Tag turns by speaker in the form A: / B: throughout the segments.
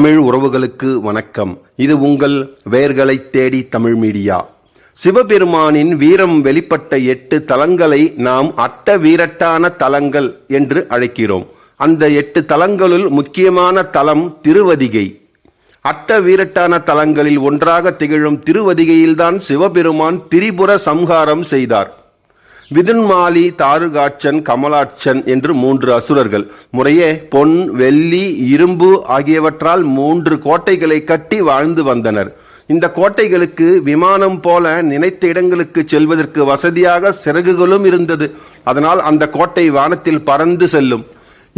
A: தமிழ் உறவுகளுக்கு வணக்கம். இது உங்கள் வேர்களை தேடி தமிழ் மீடியா. சிவபெருமானின் வீரம் வெளிப்பட்ட எட்டு தலங்களை நாம் அட்ட வீரட்டான தலங்கள் என்று அழைக்கிறோம். அந்த எட்டு தலங்களுள் முக்கியமான தலம் திருவதிகை. அட்ட வீரட்டான தலங்களில் ஒன்றாக திகழும் திருவதிகையில்தான் சிவபெருமான் திரிபுர சம்ஹாரம் செய்தார். விதுன்மாலி தாருகாட்சன் கமலாட்சன் என்று மூன்று அசுரர்கள். முறையே பொன் வெள்ளி இரும்பு ஆகியவற்றால் மூன்று கோட்டைகளை கட்டி வாழ்ந்து வந்தனர். இந்த கோட்டைகளுக்கு விமானம் போல நினைத்த இடங்களுக்கு செல்வதற்கு வசதியாக சிறகுகளும் இருந்தது. அதனால் அந்த கோட்டை வானத்தில் பறந்து செல்லும்.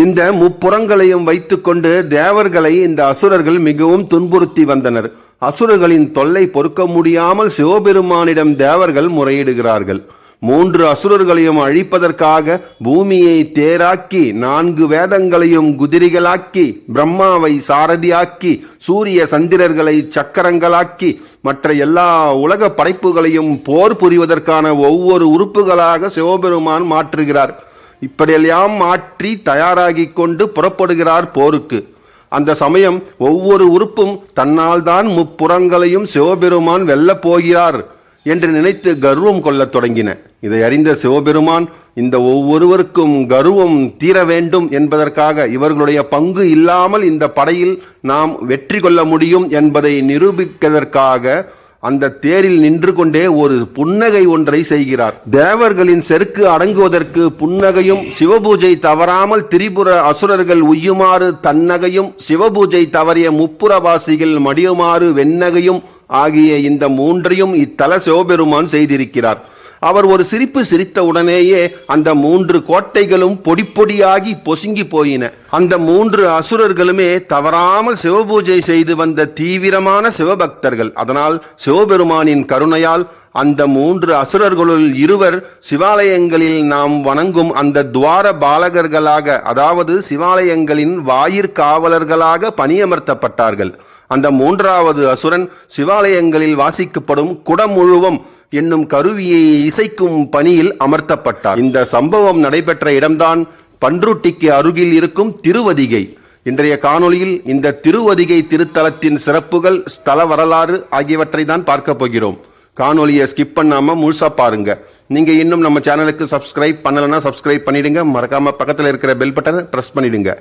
A: இந்த முப்புறங்களையும் வைத்துக்கொண்டு தேவர்களை இந்த அசுரர்கள் மிகவும் துன்புறுத்தி வந்தனர். அசுரர்களின் தொல்லை பொறுக்க முடியாமல் சிவபெருமானிடம் தேவர்கள் முறையிடுகிறார்கள். மூன்று அசுரர்களையும் அழிப்பதற்காக பூமியை தேராக்கி நான்கு வேதங்களையும் குதிரைகளாக்கி பிரம்மாவை சாரதியாக்கி சூரிய சந்திரர்களை சக்கரங்களாக்கி மற்ற எல்லா உலக படைப்புகளையும் போர் புரிவதற்கான ஒவ்வொரு உறுப்புகளாக சிவபெருமான் மாற்றுகிறார். இப்படியெல்லாம் மாற்றி தயாராகி கொண்டு புறப்படுகிறார் போருக்கு. அந்த சமயம் ஒவ்வொரு உறுப்பும் தன்னால் தான் முப்புறங்களையும் சிவபெருமான் வெல்லப் போகிறார். என்று நினைத்து கர்வம் கொள்ளத் தொடங்கின. இதை அறிந்த சிவபெருமான் இந்த ஒவ்வொருவருக்கும் கர்வம் தீர வேண்டும் என்பதற்காக இவர்களுடைய பங்கு இல்லாமல் இந்த படையில் நாம் வெற்றி கொள்ள முடியும் என்பதை நிரூபிப்பதற்காக அந்த தேரில் நின்று கொண்டே ஒரு புன்னகை ஒன்றை செய்கிறார். தேவர்களின் செருக்கு அடங்குவதற்கு புன்னகையும் சிவபூஜை தவறாமல் திரிபுர அசுரர்கள் உய்யுமாறு தன்னகையும் சிவபூஜை தவறிய முப்புரவாசிகள் மடியுமாறு வெண்ணகையும் ஆகிய இந்த மூன்றையும் இத்தல சிவபெருமான் செய்திருக்கிறார். அவர் ஒரு சிரிப்பு சிரித்த உடனேயே அந்த மூன்று கோட்டைகளும் பொடி பொடியாகி பொசுங்கி போயின. அந்த மூன்று அசுரர்களுமே தவறாமல் சிவபூஜை செய்து வந்த தீவிரமான சிவபக்தர்கள். அதனால் சிவபெருமானின் கருணையால் அந்த மூன்று அசுரர்களுள் இருவர் சிவாலயங்களில் நாம் வணங்கும் அந்த துவார பாலகர்களாக அதாவது சிவாலயங்களின் வாயிற்காவலர்களாக பணியமர்த்தப்பட்டார்கள். அந்த மூன்றாவது அசுரன் சிவாலயங்களில் வாசிக்கப்படும் குடமுழுவம் என்னும் கருவியை இசைக்கும் பணியில் அமர்த்தப்பட்டார். இந்த சம்பவம் நடைபெற்ற இடம்தான் பன்ருட்டிக்கு அருகில் இருக்கும் திருவதிகை. இன்றைய காணொளியில் இந்த திருவதிகை திருத்தலத்தின் சிறப்புகள் ஸ்தல வரலாறு ஆகியவற்றை தான் பார்க்க போகிறோம். காணொலியை ஸ்கிப் பண்ணாம முழுசா பாருங்க. நீங்க இன்னும் நம்ம சேனலுக்கு சப்ஸ்கிரைப் பண்ணலைன்னா சப்ஸ்கிரைப் பண்ணிடுங்க. மறக்காம பக்கத்தில் இருக்கிற பெல் பட்டனை ப்ரெஸ் பண்ணிடுங்க.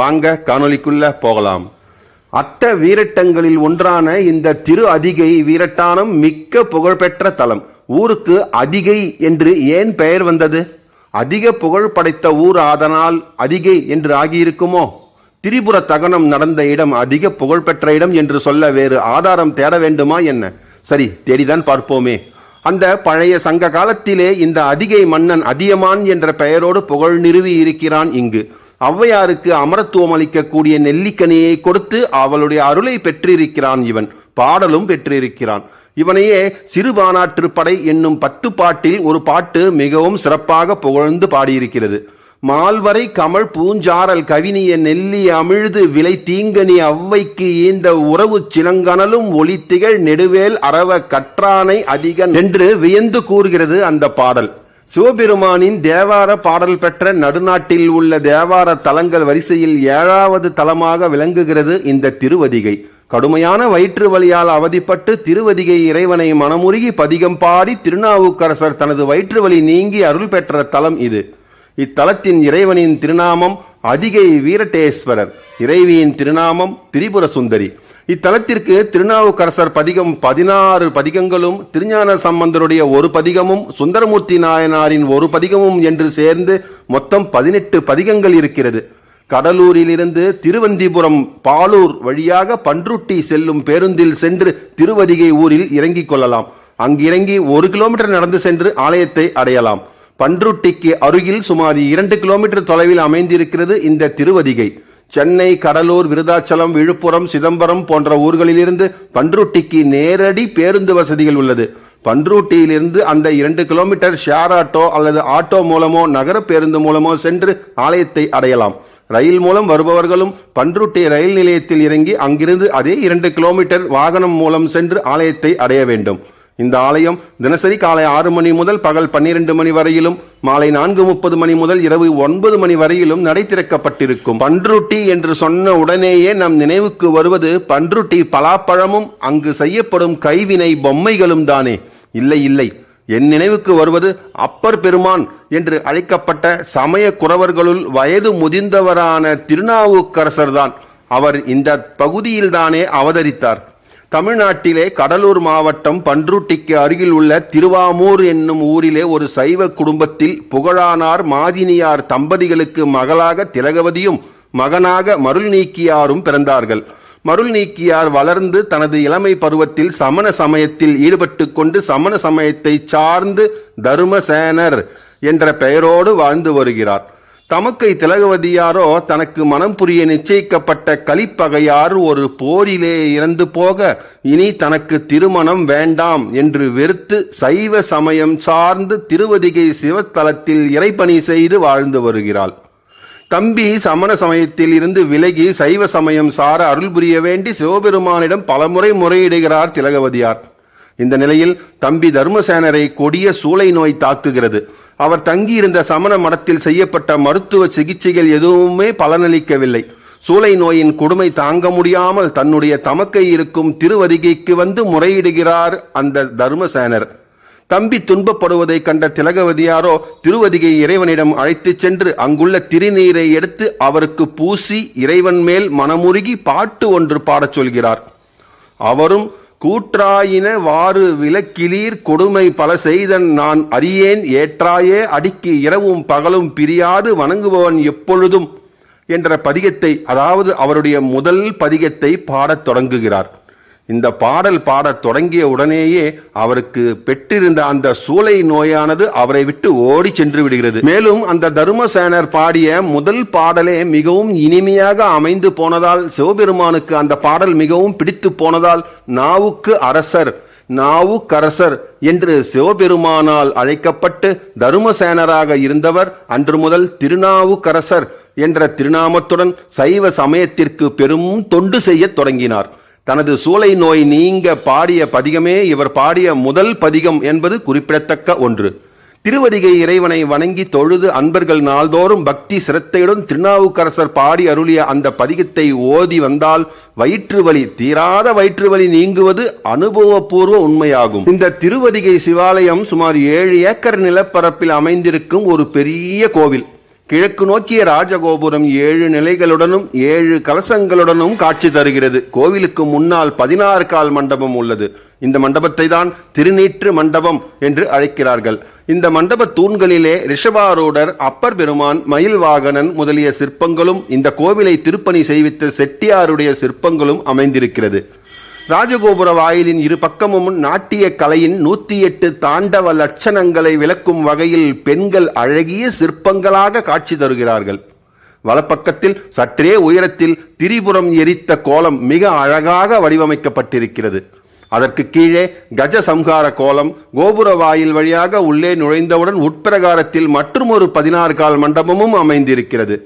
A: வாங்க காணொலிக்குள்ளே போகலாம். அட்ட வீரட்டங்களில் ஒன்றான இந்த திரு அதிகை வீரட்டானம் மிக்க புகழ்பெற்ற தலம். ஊருக்கு அதிகை என்று ஏன் பெயர் வந்தது? அதிக புகழ் படைத்த ஊர் ஆதனால் அதிகை என்று ஆகியிருக்குமோ? திரிபுர தகனம் நடந்த இடம் அதிக புகழ்பெற்ற இடம் என்று சொல்ல வேறு ஆதாரம் தேட வேண்டுமா என்ன? சரி தேடிதான் பார்ப்போமே. அந்த பழைய சங்க காலத்திலே இந்த அதிகை மன்னன் அதியமான் என்ற பெயரோடு புகழ் நிறுவி இருக்கிறான் இங்கு. ஔவையாருக்கு அமரத்துவம் அளிக்கக்கூடிய நெல்லிக்கனியை கொடுத்து அவளுடைய அருளை பெற்றிருக்கிறான் இவன் பாடலும் பெற்றிருக்கிறான். இவனையே சிறுபானாற்றுப்படை என்னும் பத்து பாட்டில் ஒரு பாட்டு மிகவும் சிறப்பாக புகழ்ந்து பாடியிருக்கிறது. மால்வரை கமல் பூஞ்சாரல் கவினிய நெல்லி அமிழ்து விலை தீங்கனி அவ்வைக்கு ஈந்த உறவு சினங்கனலும் ஒளித்திகள் நெடுவேல் அரவ கற்றானை அதிகன் என்று வியந்து கூறுகிறது அந்த பாடல். சிவபெருமானின் தேவார பாடல் பெற்ற நடுநாட்டில் உள்ள தேவார தலங்கள் வரிசையில் ஏழாவது தலமாக விளங்குகிறது இந்த திருவதிகை. கடுமையான வயிற்று வலியால் அவதிப்பட்டு திருவதிகை இறைவனை மனமுருகி பதிகம் பாடி திருநாவுக்கரசர் தனது வயிற்று வலி நீங்கி அருள் பெற்ற தலம் இது. இத்தலத்தின் இறைவனின் திருநாமம் அதிகை வீரட்டேஸ்வரர். இறைவியின் திருநாமம் திரிபுர சுந்தரி இத்தலத்திற்கு திருநாவுக்கரசர் பதிகம் பதினாறு பதிகங்களும் திருஞான சம்பந்தருடைய ஒரு பதிகமும் சுந்தரமூர்த்தி நாயனாரின் ஒரு பதிகமும் என்று சேர்ந்து மொத்தம் பதினெட்டு பதிகங்கள் இருக்கிறது. கடலூரிலிருந்து திருவந்திபுரம் பாலூர் வழியாக பன்ருட்டி செல்லும் பேருந்தில் சென்று திருவதிகை ஊரில் இறங்கிக் கொள்ளலாம். அங்கிறங்கி ஒரு கிலோமீட்டர் நடந்து சென்று ஆலயத்தை அடையலாம். பன்ருட்டிக்கு அருகில் சுமார் இரண்டு கிலோமீட்டர் தொலைவில் அமைந்திருக்கிறது இந்த திருவதிகை. சென்னை கடலூர் விருதாச்சலம் விழுப்புரம் சிதம்பரம் போன்ற ஊர்களிலிருந்து பன்ருட்டிக்கு நேரடி பேருந்து வசதிகள் உள்ளது. பன்ருட்டியிலிருந்து அந்த இரண்டு கிலோமீட்டர் ஷேர் ஆட்டோ அல்லது ஆட்டோ மூலமோ நகர பேருந்து மூலமோ சென்று ஆலயத்தை அடையலாம். ரயில் மூலம் வருபவர்களும் பன்ருட்டி ரயில் நிலையத்தில் இறங்கி அங்கிருந்து அதே இரண்டு கிலோமீட்டர் வாகனம் மூலம் சென்று ஆலயத்தை அடைய வேண்டும். இந்த ஆலயம் தினசரி காலை ஆறு மணி முதல் பகல் பன்னிரண்டு மணி வரையிலும் மாலை நான்கு முப்பது மணி முதல் இரவு ஒன்பது மணி வரையிலும் நடை திறக்கப்பட்டிருக்கும். பன்ருட்டி என்று சொன்ன உடனேயே நம் நினைவுக்கு வருவது பன்ருட்டி பலாப்பழமும் அங்கு செய்யப்படும் கைவினை பொம்மைகளும் தானே. இல்லை இல்லை. என் நினைவுக்கு வருவது அப்பர் பெருமான் என்று அழைக்கப்பட்ட சமய குறவர்களுள் வயது முதிர்ந்தவரான திருநாவுக்கரசர்தான். அவர் இந்த பகுதியில்தானே அவதரித்தார். தமிழ்நாட்டிலே கடலூர் மாவட்டம் பன்ருட்டிக்கு அருகில் உள்ள திருவாமூர் என்னும் ஊரிலே ஒரு சைவ குடும்பத்தில் புகழானார் மாதினியார் தம்பதிகளுக்கு மகளாக திலகவதியும் மகனாக மருள் நீக்கியாரும் பிறந்தார்கள். மருள் நீக்கியார் வளர்ந்து தனது இளமை பருவத்தில் சமண சமயத்தில் ஈடுபட்டு கொண்டு சமண சமயத்தை சார்ந்து தருமசேனர் என்ற பெயரோடு வாழ்ந்து வருகிறார். தமக்கை திலகவதியாரோ தனக்கு மனம் புரிய நிச்சயிக்கப்பட்ட கலிப்பகையார் ஒரு போரிலே இறந்து போக இனி தனக்கு திருமணம் வேண்டாம் என்று வெறுத்து சைவ சமயம் சார்ந்து திருவதிகை சிவத்தலத்தில் இறைப்பணி செய்து வாழ்ந்து வருகிறாள். தம்பி சமண சமயத்தில் இருந்து விலகி சைவ சமயம் சார அருள் புரிய வேண்டி சிவபெருமானிடம் பலமுறை முறையிடுகிறார் திலகவதியார். இந்த நிலையில் தம்பி தர்மசேனரை கொடிய சூளை நோய் தாக்குகிறது. அவர் தங்கியிருந்த சமண மடத்தில் செய்யப்பட்ட மருத்துவ சிகிச்சைகள் எதுவுமே பலனளிக்கவில்லை. சூளை நோயின் கொடுமை தாங்க முடியாமல் தன்னுடைய தமக்கை இருக்கும் திருவதிகைக்கு வந்து முறையிடுகிறார் அந்த தர்மசேனர். தம்பி துன்பப்படுவதை கண்ட திலகவதியாரோ திருவதிகை இறைவனிடம் அழைத்துச் சென்று அங்குள்ள திருநீரை எடுத்து அவருக்கு பூசி இறைவன் மேல் மனமுருகி பாட்டு ஒன்று பாடச் சொல்கிறார். அவரும் கூற்றாயின வாறு விலக்கிலீர் கொடுமை பல செய்தன் நான் அறியேன் ஏற்றாயே அடிக்கு இரவும் பகலும் பிரியாது வணங்குபவன் எப்பொழுதும் என்ற பதிகத்தை அதாவது அவருடைய முதல் பதிகத்தை பாடத் தொடங்குகிறார். இந்த பாடல் பாடத் தொடங்கிய உடனேயே அவருக்கு பெற்றிருந்த அந்த சூளை நோயானது அவரை விட்டு ஓடி சென்று விடுகிறது. மேலும் அந்த தருமசேனர் பாடிய முதல் பாடலே மிகவும் இனிமையாக அமைந்து போனதால் சிவபெருமானுக்கு அந்த பாடல் மிகவும் பிடித்து போனதால் நாவுக்கு அரசர் நாவுக்கரசர் என்று சிவபெருமானால் அழைக்கப்பட்டு தருமசேனராக இருந்தவர் அன்று முதல் திருநாவுக்கரசர் என்ற திருநாமத்துடன் சைவ சமயத்திற்கு பெரும் தொண்டு செய்யத் தொடங்கினார். தனது சூளை நோய் நீங்க பாடிய பதிகமே இவர் பாடிய முதல் பதிகம் என்பது குறிப்பிடத்தக்க ஒன்று. திருவதிகை இறைவனை வணங்கி தொழுது அன்பர்கள் நாள்தோறும் பக்தி சிரத்தையுடன் திருநாவுக்கரசர் பாடி அருளிய அந்த பதிகத்தை ஓதி வந்தால் வயிற்று வலி தீராத வயிற்று வலி நீங்குவது அனுபவபூர்வ உண்மையாகும். இந்த திருவதிகை சிவாலயம் சுமார் ஏழு ஏக்கர் நிலப்பரப்பில் அமைந்திருக்கும் ஒரு பெரிய கோவில். கிழக்கு நோக்கிய ராஜகோபுரம் ஏழு நிலைகளுடனும் ஏழு கலசங்களுடனும் காட்சி தருகிறது. கோவிலுக்கு முன்னால் பதினாறு கால் மண்டபம் உள்ளது. இந்த மண்டபத்தை தான் திருநீற்று மண்டபம் என்று அழைக்கிறார்கள். இந்த மண்டப தூண்களிலே ரிஷபாரூடர் அப்பர் பெருமான் மயில் வாகனன் முதலிய சிற்பங்களும் இந்த கோவிலை திருப்பணி செய்வித்த செட்டியாருடைய சிற்பங்களும் அமைந்திருக்கிறது. ராஜகோபுர வாயிலின் இரு பக்கமும் நாட்டிய கலையின் நூத்தி எட்டு தாண்டவ லட்சணங்களை விளக்கும் வகையில் பெண்கள் அழகிய சிற்பங்களாக காட்சி தருகிறார்கள். வலப்பக்கத்தில் சற்றே உயரத்தில் திரிபுரம் எரித்த கோலம் மிக அழகாக வடிவமைக்கப்பட்டிருக்கிறது. அதற்கு கீழே கஜ சம்ஹார கோலம் கோபுர வாயில் வழியாக உள்ளே நுழைந்தவுடன் உட்பிரகாரத்தில் மற்றுமொரு பதினாறு கால் மண்டபமும் அமைந்திருக்கிறது.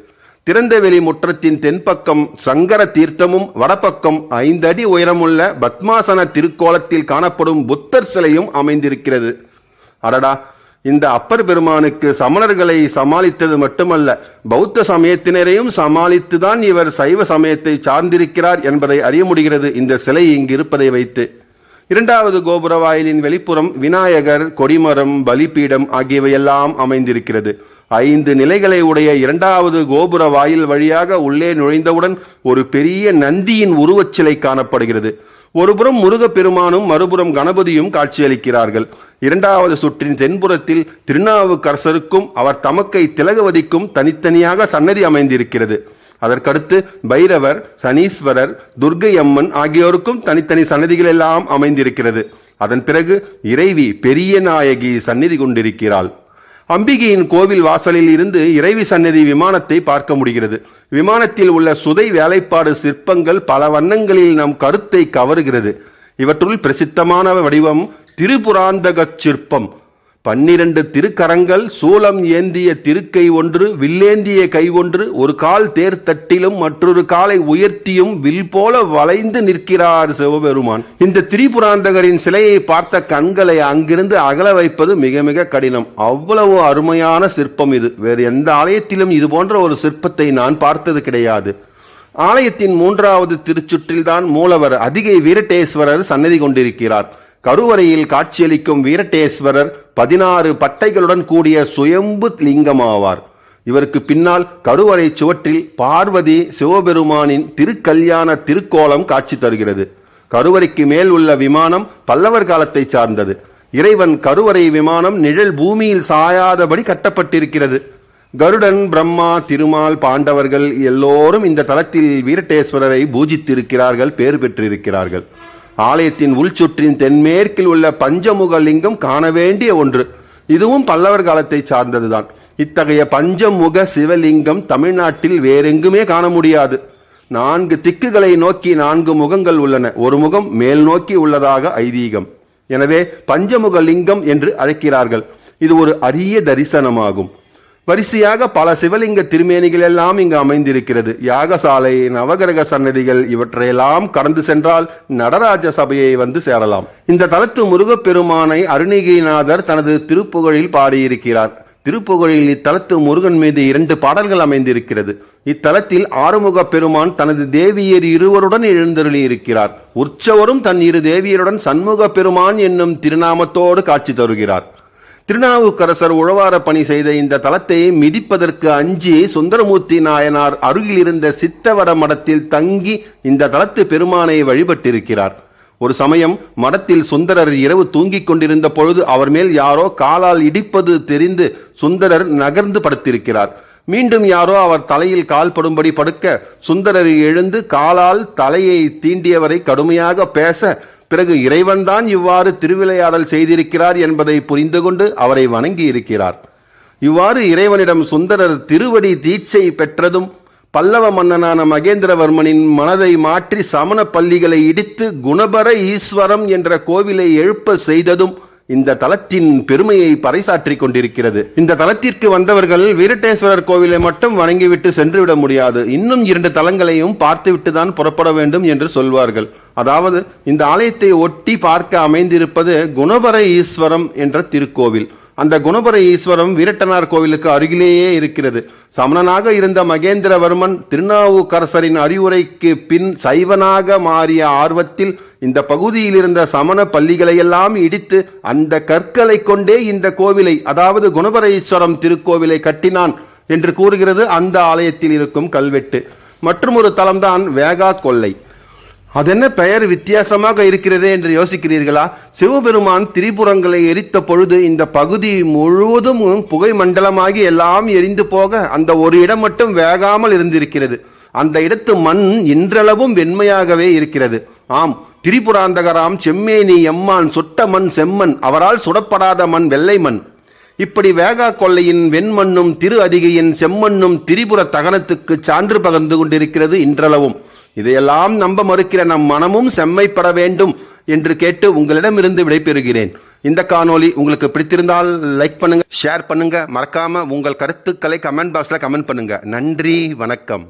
A: திறந்தவெளி முற்றத்தின் தென்பக்கம் சங்கர தீர்த்தமும் வடபக்கம் ஐந்தடி உயரமுள்ள பத்மாசன திருக்கோலத்தில் காணப்படும் புத்தர் சிலையும் அமைந்திருக்கிறது. அடடா இந்த அப்பர் பெருமானுக்கு சமணர்களை சமாளித்தது மட்டுமல்ல பௌத்த சமயத்தினரையும் சமாளித்துதான் இவர் சைவ சமயத்தை சார்ந்திருக்கிறார் என்பதை அறிய முடிகிறது இந்த சிலை இங்கு இருப்பதை வைத்து. இரண்டாவது கோபுர வாயிலின் வெளிப்புறம் விநாயகர் கொடிமரம் பலிபீடம் ஆகியவையெல்லாம் அமைந்திருக்கிறது. ஐந்து நிலைகளை உடைய இரண்டாவது கோபுர வாயில் வழியாக உள்ளே நுழைந்தவுடன் ஒரு பெரிய நந்தியின் உருவச் சிலை காணப்படுகிறது. ஒருபுறம் முருகப்பெருமானும் மறுபுறம் கணபதியும் காட்சியளிக்கிறார்கள். இரண்டாவது சுற்றின் தென்புறத்தில் திருநாவுக்கரசருக்கும் அவர் தமக்கை திலகவதிக்கும் தனித்தனியாக சன்னதி அமைந்திருக்கிறது. அதற்கடுத்து பைரவர் சனீஸ்வரர் துர்க்கை அம்மன் ஆகியோருக்கும் தனித்தனி சன்னதிகள் எல்லாம் அமைந்திருக்கிறது. அதன் பிறகு இறைவி பெரிய நாயகி சந்நிதி கொண்டிருக்கிறாள். அம்பிகையின் கோவில் வாசலில் இருந்து இறைவி சன்னதி விமானத்தை பார்க்க முடிகிறது. விமானத்தில் உள்ள சுதை வேலைப்பாடு சிற்பங்கள் பல வண்ணங்களில் நம் கருத்தை கவருகிறது. இவற்றுள் பிரசித்தமான வடிவம் திரிபுராந்தக சிற்பம். பன்னிரண்டு திருக்கரங்கள் சூலம் ஏந்திய திருக்கை ஒன்று வில்லேந்திய கை ஒன்று ஒரு கால் தேர்தட்டிலும் மற்றொரு காலை உயர்த்தியும் வில் போல வளைந்து நிற்கிறார் சிவபெருமான். இந்த திரிபுராந்தகரின் சிலையை பார்த்த கண்களை அங்கிருந்து அகல வைப்பது மிக மிக கடினம். அவ்வளவு அருமையான சிற்பம் இது. வேறு எந்த ஆலயத்திலும் இது போன்ற ஒரு சிற்பத்தை நான் பார்த்தது கிடையாது. ஆலயத்தின் மூன்றாவது திருச்சுற்றில்தான் மூலவர் அதிகை வீரட்டேஸ்வரர் சன்னதி கொண்டிருக்கிறார். கருவறையில் காட்சியளிக்கும் வீரட்டேஸ்வரர் பதினாறு பட்டைகளுடன் கூடிய சுயம்பு லிங்கமாவார். இவருக்கு பின்னால் கருவறை சுவற்றில் பார்வதி சிவபெருமானின் திருக்கல்யாண திருக்கோலம் காட்சி தருகிறது. கருவறைக்கு மேல் உள்ள விமானம் பல்லவர் காலத்தை சார்ந்தது. இறைவன் கருவறை விமானம் நிழல் பூமியில் சாயாதபடி கட்டப்பட்டிருக்கிறது. கருடன் பிரம்மா திருமால் பாண்டவர்கள் எல்லோரும் இந்த தலத்தில் வீரட்டேஸ்வரரை பூஜித்திருக்கிறார்கள் பேறு பெற்றிருக்கிறார்கள். ஆலயத்தின் உள்சுற்றின் தென்மேற்கில் உள்ள பஞ்சமுக லிங்கம் காண வேண்டிய ஒன்று. இதுவும் பல்லவர் காலத்தை சார்ந்ததுதான். இத்தகைய பஞ்சமுக சிவலிங்கம் தமிழ்நாட்டில் வேறெங்குமே காண முடியாது. நான்கு திக்குகளை நோக்கி நான்கு முகங்கள் உள்ளன. ஒரு முகம் மேல் நோக்கி உள்ளதாக ஐதீகம். எனவே பஞ்சமுக லிங்கம் என்று அழைக்கிறார்கள். இது ஒரு அரிய தரிசனமாகும். வரிசையாக பல சிவலிங்க திருமேனிகள் எல்லாம் இங்கு அமைந்திருக்கிறது. யாகசாலை நவகிரக சன்னதிகள் இவற்றையெல்லாம் கடந்து சென்றால் நடராஜ சபையை வந்து சேரலாம். இந்த தலத்து முருகப்பெருமானை அருணிகைநாதர் தனது திருப்புகழில் பாடியிருக்கிறார். திருப்புகழில் இத்தலத்து முருகன் மீது இரண்டு பாடல்கள் அமைந்திருக்கிறது. இத்தலத்தில் ஆறுமுக பெருமான் தனது தேவியர் இருவருடன் எழுந்தருளி இருக்கிறார் உற்சவரும் தன் இரு தேவியருடன் சண்முக பெருமான் என்னும் திருநாமத்தோடு காட்சி தருகிறார். திருநாவுக்கரசர் உழவார பணி செய்த இந்த தலத்தை மிதிப்பதற்கு அஞ்சி சுந்தரமூர்த்தி நாயனார் அருகில் இருந்த சித்தவட மடத்தில் தங்கி இந்த தலத்து பெருமானை வழிபட்டிருக்கிறார். ஒரு சமயம் மடத்தில் சுந்தரர் இரவு தூங்கிக் கொண்டிருந்த பொழுது அவர் மேல் யாரோ காலால் இடிப்பது தெரிந்து சுந்தரர் நகர்ந்து படுத்திருக்கிறார். மீண்டும் யாரோ அவர் தலையில் கால் படும்படி படுக்க சுந்தரர் எழுந்து காலால் தலையை தீண்டியவரை கடுமையாக பேச பிறகு இறைவன்தான் இவ்வாறு திருவிளையாடல் செய்திருக்கிறார் என்பதை புரிந்து கொண்டு அவரை வணங்கி இருக்கிறார் இவ்வாறு இறைவனிடம் சுந்தரர் திருவடி தீட்சை பெற்றதும் பல்லவ மன்னனான மகேந்திரவர்மனின் மனதை மாற்றி சமண பள்ளிகளை இடித்து குணபர ஈஸ்வரம் என்ற கோவிலை எழுப்ப செய்ததும் இந்த தலத்தின் பெருமையை பறைசாற்றிக் கொண்டிருக்கிறது. இந்த தலத்திற்கு வந்தவர்கள் வீரட்டேஸ்வரர் கோவிலை மட்டும் வணங்கிவிட்டு சென்றுவிட முடியாது. இன்னும் இரண்டு தலங்களையும் பார்த்துவிட்டு தான் புறப்பட வேண்டும் என்று சொல்வார்கள். அதாவது இந்த ஆலயத்தை ஒட்டி பார்க்க அமைந்திருப்பது குணபர ஈஸ்வரம் என்ற திருக்கோவில். அந்த குணபர ஈஸ்வரம் வீரட்டனார் கோவிலுக்கு அருகிலேயே இருக்கிறது. சமணனாக இருந்த மகேந்திரவர்மன் திருநாவுக்கரசரின் அறிவுரைக்கு பின் சைவனாக மாறிய ஆர்வத்தில் இந்த பகுதியில் இருந்த சமண பள்ளிகளையெல்லாம் இடித்து அந்த கற்களை கொண்டே இந்த கோவிலை அதாவது குணபர ஈஸ்வரம் திருக்கோவிலை கட்டினான் என்று கூறுகிறது அந்த ஆலயத்தில் இருக்கும் கல்வெட்டு. மற்றும் ஒரு தலம்தான் வேகா கொல்லை. அதென்ன பெயர் வித்தியாசமாக இருக்கிறதே என்று யோசிக்கிறீர்களா? சிவபெருமான் திரிபுரங்களை எரித்த பொழுது இந்த பகுதி முழுவதும் புகை மண்டலமாகி எல்லாம் எரிந்து போக அந்த ஒரு இடம் மட்டும் வேகாமல் இருந்திருக்கிறது. அந்த இடத்து மண் இன்றளவும் வெண்மையாகவே இருக்கிறது. ஆம் திரிபுராந்தகராம் செம்மேனி எம்மான் சுட்ட மண் செம்மண் அவரால் சுடப்படாத மண் வெள்ளை மண். இப்படி வேகா கொள்ளையின் வெண்மண்ணும் திரு அதிகையின் செம்மண்ணும் திரிபுர தகனத்துக்கு சான்று பகர்ந்து கொண்டிருக்கிறது இன்றளவும். இதையெல்லாம் நம்ப மறுக்கிற நம் மனமும் செம்மைப்பட வேண்டும் என்று கேட்டு உங்களிடமிருந்து விடைபெறுகிறேன். இந்த காணொளி உங்களுக்கு பிடித்திருந்தால் லைக் பண்ணுங்க ஷேர் பண்ணுங்க. மறக்காம உங்கள் கருத்துக்களை கமெண்ட் பாக்ஸில் கமெண்ட் பண்ணுங்க. நன்றி வணக்கம்.